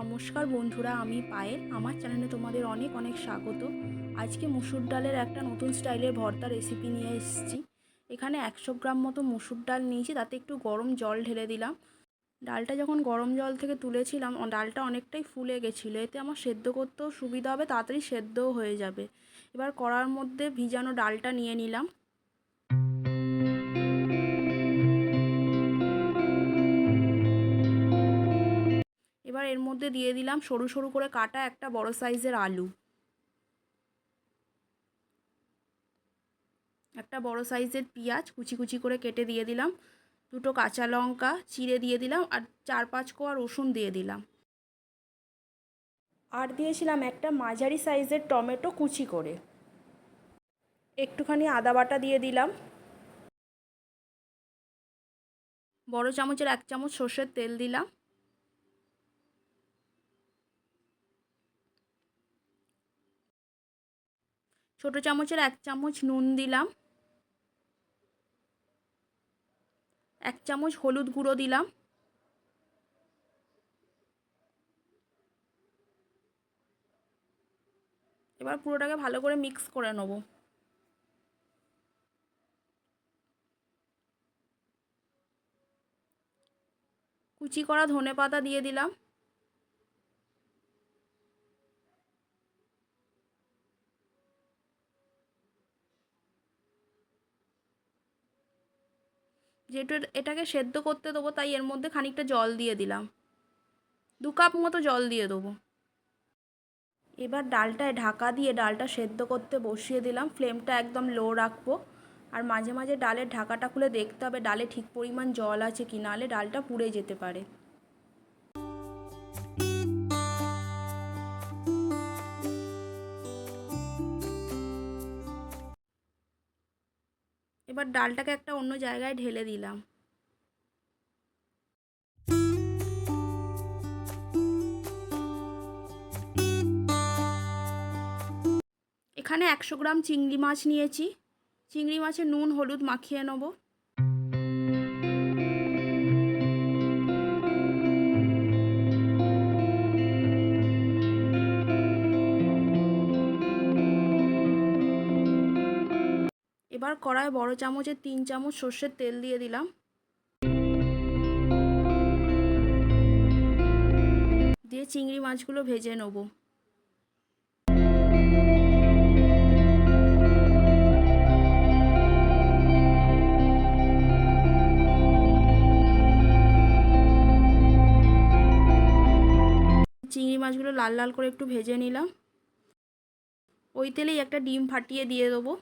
নমস্কার বন্ধুরা, আমি পায়েল। আমার চ্যানেলে তোমাদের অনেক অনেক স্বাগত। আজকে মুসুর ডালের একটা নতুন স্টাইলের ভর্তা রেসিপি নিয়ে এসেছি। এখানে একশো গ্রাম মতো মুসুর ডাল নিয়েছি, তাতে একটু গরম জল ঢেলে দিলাম। ডালটা যখন গরম জল থেকে তুলেছিলাম ডালটা অনেকটাই ফুলে গেছিল। এতে আমার সেদ্ধ করতেও সুবিধা হবে, তাড়াতাড়ি সেদ্ধও হয়ে যাবে। এবার কড়ার মধ্যে ভিজানো ডালটা নিয়ে নিলাম। এবার এর মধ্যে দিয়ে দিলাম সরু সরু করে কাটা একটা বড় সাইজের আলু। একটা বড় সাইজের পেঁয়াজ কুচি কুচি করে কেটে দিয়ে দিলাম। দুটো কাঁচা লঙ্কা চিড়ে দিয়ে দিলাম আর চার পাঁচ কোয়া রসুন দিয়ে দিলাম। আর দিয়েছিলাম একটা মাঝারি সাইজের টমেটো কুচি করে। একটুখানি আদা বাটা দিয়ে দিলাম। বড় চামচের এক চামচ সর্ষের তেল দিলাম। ছোটো চামচের এক চামচ নুন দিলাম। এক চামচ হলুদ গুঁড়ো দিলাম। এবার পুরোটাকে ভালো করে মিক্স করে নেব। কুচি করা ধনে পাতা দিয়ে দিলাম। যেহেতু এটাকে সেদ্ধ করতে দেবো, তাই এর মধ্যে খানিকটা জল দিয়ে দিলাম। দু কাপ মতো জল দিয়ে দেবো। এবার ডালটায় ঢাকা দিয়ে ডালটা সেদ্ধ করতে বসিয়ে দিলাম। ফ্লেমটা একদম লো রাখব। আর মাঝে মাঝে ডালের ঢাকাটা খুলে দেখতে হবে, ডালে ঠিক পরিমাণ জল আছে কি নাহলে ডালটা পুড়ে যেতে পারে। এবার ডালটাকে একটা অন্য জায়গায় ঢেলে দিলাম। এখানে একশো গ্রাম চিংড়ি মাছ নিয়েছি। চিংড়ি মাছে নুন, হলুদ মাখিয়ে নেব। এবার কড়ায় বড় চামচের তিন চামচ সর্ষের তেল দিয়ে দিলাম। দিয়ে চিংড়ি মাছগুলো ভেজে নেব। চিংড়ি মাছগুলো লাল লাল করে একটু ভেজে নিলাম। ওই তেলেই একটা ডিম ফাটিয়ে দিয়ে দেবো।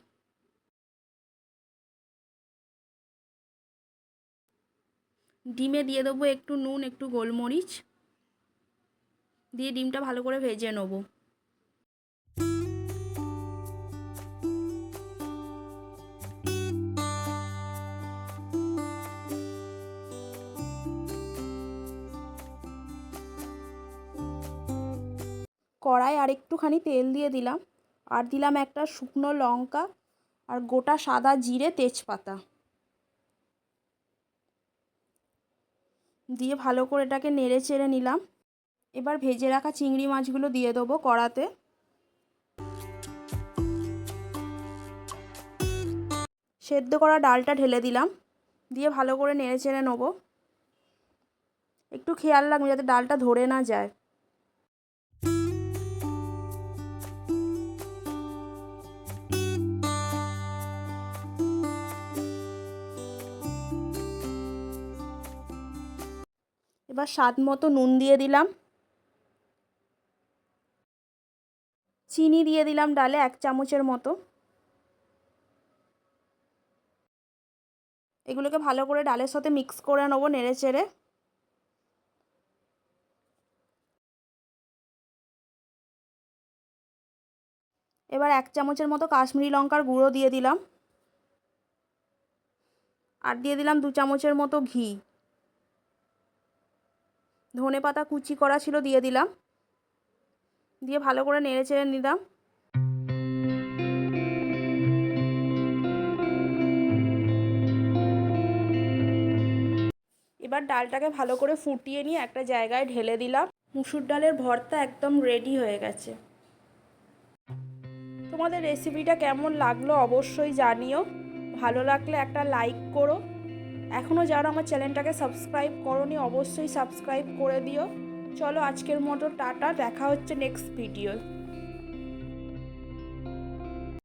ডিমে দিয়ে দেবো একটু নুন, একটু গোলমরিচ। দিয়ে ডিমটা ভালো করে ভেজে নেব। কড়াই আর একটুখানি তেল দিয়ে দিলাম। আর দিলাম একটা শুকনো লঙ্কা আর গোটা সাদা জিরে তেজপাতা। দিয়ে ভালো করে এটাকে নেড়ে চেড়ে নিলাম। এবার ভেজে রাখা চিংড়ি মাছগুলো দিয়ে দেবো কড়াতে। সেদ্ধ করা ডালটা ঢেলে দিলাম। দিয়ে ভালো করে নেড়ে চেড়ে নেব। একটু খেয়াল রাখবে যাতে ডালটা ধরে না যায়। এবার স্বাদ মতো নুন দিয়ে দিলাম। চিনি দিয়ে দিলাম ডালে এক চামচের মতো। এগুলোকে ভালো করে ডালের সাথে মিক্স করে নেব নেড়ে চেড়ে। এবার এক চামচের মতো কাশ্মীরি লঙ্কার গুঁড়ো দিয়ে দিলাম। আর দিয়ে দিলাম দু চামচের মতো ঘি। ধনে পাতা কুচি করা ছিল, দিয়ে দিলাম। দিয়ে ভালো করে নেড়ে চেড়ে নিলাম। এবার ডালটাকে ভালো করে ফুটিয়ে নিয়ে একটা জায়গায় ঢেলে দিলাম। মুসুর ডালের ভর্তা একদম রেডি হয়ে গেছে। তোমাদের রেসিপিটা কেমন লাগল অবশ্যই জানিও। ভালো লাগলে একটা লাইক করো। এখনও যারা আমার চ্যানেলটাকে সাবস্ক্রাইব করনি, অবশ্যই সাবস্ক্রাইব করে দিও। চলো আজকের মতো টাটা, দেখা হচ্ছে নেক্সট ভিডিও